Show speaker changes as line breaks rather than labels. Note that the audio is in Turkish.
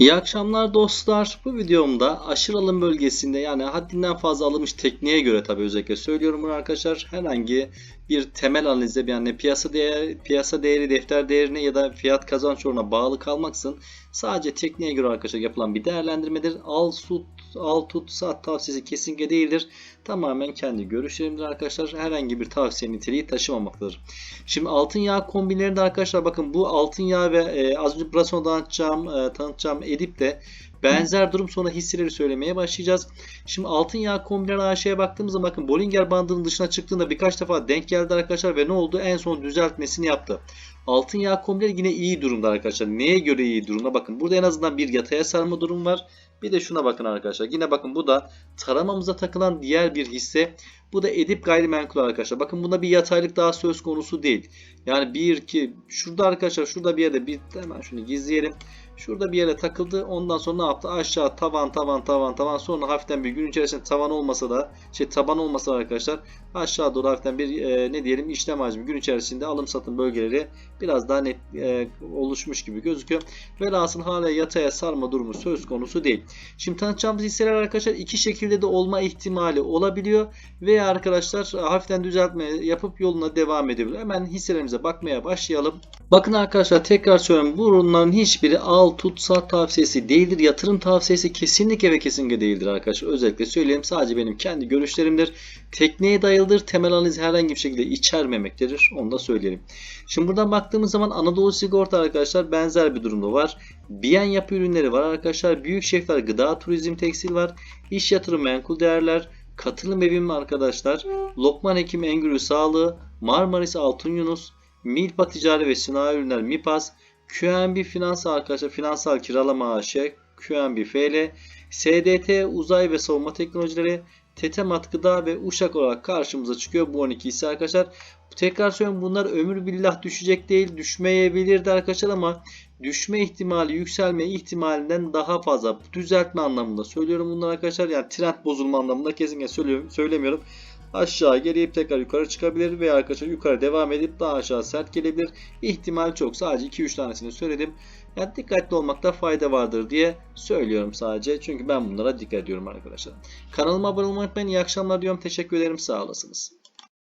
İyi akşamlar dostlar. Bu videomda aşırı alım bölgesinde yani haddinden fazla alınmış tekniğe göre tabii özellikle söylüyorum bunu arkadaşlar. Herhangi bir temel analize yani piyasa değer, piyasa değeri, defter değerine ya da fiyat kazanç oranına bağlı kalmaksın sadece tekniğe göre arkadaşlar yapılan bir değerlendirmedir. Al tut, al tut, sat tavsiyesi kesinlikle değildir. Tamamen kendi görüşlerimdir arkadaşlar. Herhangi bir tavsiye niteliği taşımamaktadır. Şimdi altın yağ kombinlerinde arkadaşlar bakın bu altın yağ ve e, az önce biraz sonra e, tanıtacağım edip de benzer durum sonra hisseleri söylemeye başlayacağız. Şimdi altın yağ kombinleri AŞ'ye baktığımızda bakın Bollinger bandının dışına çıktığında birkaç defa denk geldi arkadaşlar ve ne oldu? En son düzeltmesini yaptı. Altın yağ kombinleri yine iyi durumda arkadaşlar. Neye göre iyi durumda? Bakın burada en azından bir yataya sarma durum var. Bir de şuna bakın arkadaşlar. Yine bakın bu da taramamıza takılan diğer bir hisse. Bu da Edip gayrimenkul arkadaşlar. Bakın bunda bir yataylık daha söz konusu değil. Yani bir iki şurada arkadaşlar şurada bir yerde bir hemen şunu gizleyelim. Şurada bir yere takıldı. Ondan sonra ne yaptı? Aşağı tavan tavan tavan tavan. Sonra hafiften bir gün içerisinde tavan olmasa da şey taban olmasa da arkadaşlar aşağı doğru hafiften bir e, ne diyelim işlem hacmi gün içerisinde alım satım bölgeleri biraz daha net e, oluşmuş gibi gözüküyor. Velhasıl hala yataya sarma durumu söz konusu değil. Şimdi tanıtacağımız hisseler arkadaşlar iki şekilde de olma ihtimali olabiliyor. Veya arkadaşlar hafiften düzeltme yapıp yoluna devam edebilir. Hemen hisselerimize bakmaya başlayalım. Bakın arkadaşlar tekrar söylüyorum. Bunların hiçbiri al tut sat tavsiyesi değildir. Yatırım tavsiyesi kesinlikle ve kesinlikle değildir arkadaşlar. Özellikle söyleyeyim. Sadece benim kendi görüşlerimdir. Tekneye dayalıdır. Temel analiz herhangi bir şekilde içermemektedir. Onu da söyleyelim. Şimdi buradan baktığımız zaman Anadolu Sigorta arkadaşlar benzer bir durumda var. Biyen yapı ürünleri var arkadaşlar. Büyük şefler gıda, turizm, tekstil var. İş yatırım, menkul değerler. Katılım evim arkadaşlar. Lokman Hekim Engürü Sağlığı. Marmaris Altın Yunus. Milpa Ticari ve Sinayi Ürünler MİPAS. QNB Finans arkadaşlar finansal kiralama AŞ. QNB FL. SDT Uzay ve Savunma Teknolojileri. Tetemat Gıda ve Uşak olarak karşımıza çıkıyor bu 12 hisse arkadaşlar. Tekrar söylüyorum bunlar ömür billah düşecek değil düşmeyebilirdi arkadaşlar ama düşme ihtimali yükselme ihtimalinden daha fazla düzeltme anlamında söylüyorum bunlar arkadaşlar. Yani trend bozulma anlamında kesinlikle söylüyorum, söylemiyorum. Aşağı gelip tekrar yukarı çıkabilir veya arkadaşlar yukarı devam edip daha aşağı sert gelebilir. İhtimal çok. Sadece 2-3 tanesini söyledim. Yani dikkatli olmakta fayda vardır diye söylüyorum sadece. Çünkü ben bunlara dikkat ediyorum arkadaşlar. Kanalıma abone olmayı unutmayın. İyi akşamlar diyorum. Teşekkür ederim. Sağ olasınız.